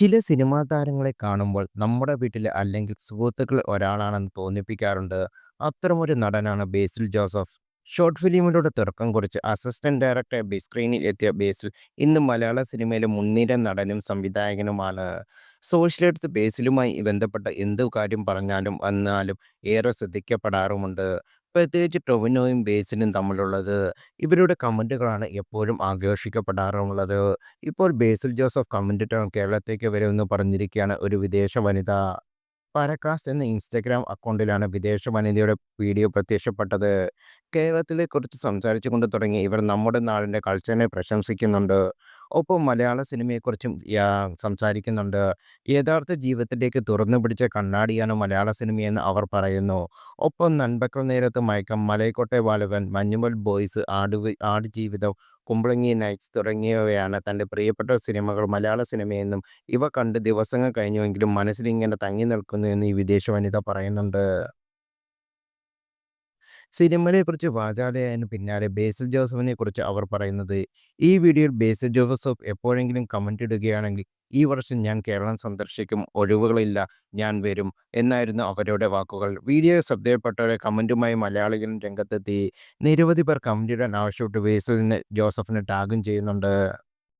ചില സിനിമാ താരങ്ങളെ കാണുമ്പോൾ നമ്മുടെ വീട്ടിൽ അല്ലെങ്കിൽ സുഹൃത്തുക്കൾ ഒരാളാണെന്ന് തോന്നിപ്പിക്കാറുണ്ട്. അത്തരമൊരു നടനാണ് ബേസിൽ ജോസഫ്. ഷോർട്ട് ഫിലിമിലൂടെ തുടക്കം കുറിച്ച് അസിസ്റ്റന്റ് ഡയറക്ടറായി ബി സ്ക്രീനിൽ എത്തിയ ബേസിൽ ഇന്ന് മലയാള സിനിമയിലെ മുൻനിര നടനും സംവിധായകനുമാണ്. സോഷ്യലെടുത്ത് ബേസിലുമായി ബന്ധപ്പെട്ട എന്തു കാര്യം പറഞ്ഞാലും വന്നാലും ഏറെ ശ്രദ്ധിക്കപ്പെടാറുമുണ്ട്. പ്രത്യേകിച്ച് ടൊവിനോയും ബേസിനും തമ്മിലുള്ളത്. ഇവരുടെ കമന്റുകളാണ് എപ്പോഴും ആഘോഷിക്കപ്പെടാറുള്ളത് ഇപ്പോൾ ബേസിൽ ജോസഫ് കമന്റിട്ട് കേരളത്തേക്ക് വരുമെന്ന് പറഞ്ഞിരിക്കുകയാണ് ഒരു വിദേശ വനിത. പരക്കാസ് എന്ന ഇൻസ്റ്റഗ്രാം അക്കൗണ്ടിലാണ് വിദേശ വനിതയുടെ വീഡിയോ പ്രത്യക്ഷപ്പെട്ടത്. കേരളത്തിലെക്കുറിച്ച് സംസാരിച്ചു കൊണ്ട് തുടങ്ങി ഇവർ നമ്മുടെ നാടിന്റെ കൾച്ചറിനെ പ്രശംസിക്കുന്നുണ്ട്. ഒപ്പം മലയാള സിനിമയെക്കുറിച്ചും സംസാരിക്കുന്നുണ്ട്. യഥാർത്ഥ ജീവിതത്തിലേക്ക് തുറന്നു പിടിച്ച കണ്ണാടിയാണ് മലയാള സിനിമയെന്ന് അവർ പറയുന്നു. ഒപ്പം നൻപകൽ നേരത്ത് മയക്കം, മലയക്കോട്ടെ വാലിബൻ, മഞ്ഞുമൽ ബോയ്സ്, ആടുവി ആടുജീവിതം, കുമ്പളങ്ങി നൈറ്റ്സ് തുടങ്ങിയവയാണ് തന്റെ പ്രിയപ്പെട്ട സിനിമകൾ മലയാള സിനിമയെന്നും ഇവ കണ്ട് ദിവസങ്ങൾ കഴിഞ്ഞുവെങ്കിലും മനസ്സിലിങ്ങനെ തങ്ങി നിൽക്കുന്നു എന്ന് ഈ വിദേശ വനിത പറയുന്നുണ്ട്. സിനിമയെക്കുറിച്ച് വാചാലയായതിനു പിന്നാലെ ബേസിൽ ജോസഫിനെക്കുറിച്ച് അവർ പറയുന്നത്, ഈ വീഡിയോയിൽ ബേസിൽ ജോസഫ് എപ്പോഴെങ്കിലും കമന്റ് ഇടുകയാണെങ്കിൽ ഈ വർഷം ഞാൻ കേരളം സന്ദർശിക്കും, ഒഴിവുകളില്ല, ഞാൻ വരും എന്നായിരുന്നു അവരുടെ വാക്കുകൾ. വീഡിയോ ശ്രദ്ധയിൽപ്പെട്ടവരെ കമന്റുമായി മലയാളികളും രംഗത്തെത്തി. നിരവധി പേർ കമന്റിടാൻ ആവശ്യപ്പെട്ട് ബേസിലിനെ ജോസഫിനെ ടാഗും ചെയ്യുന്നുണ്ട്.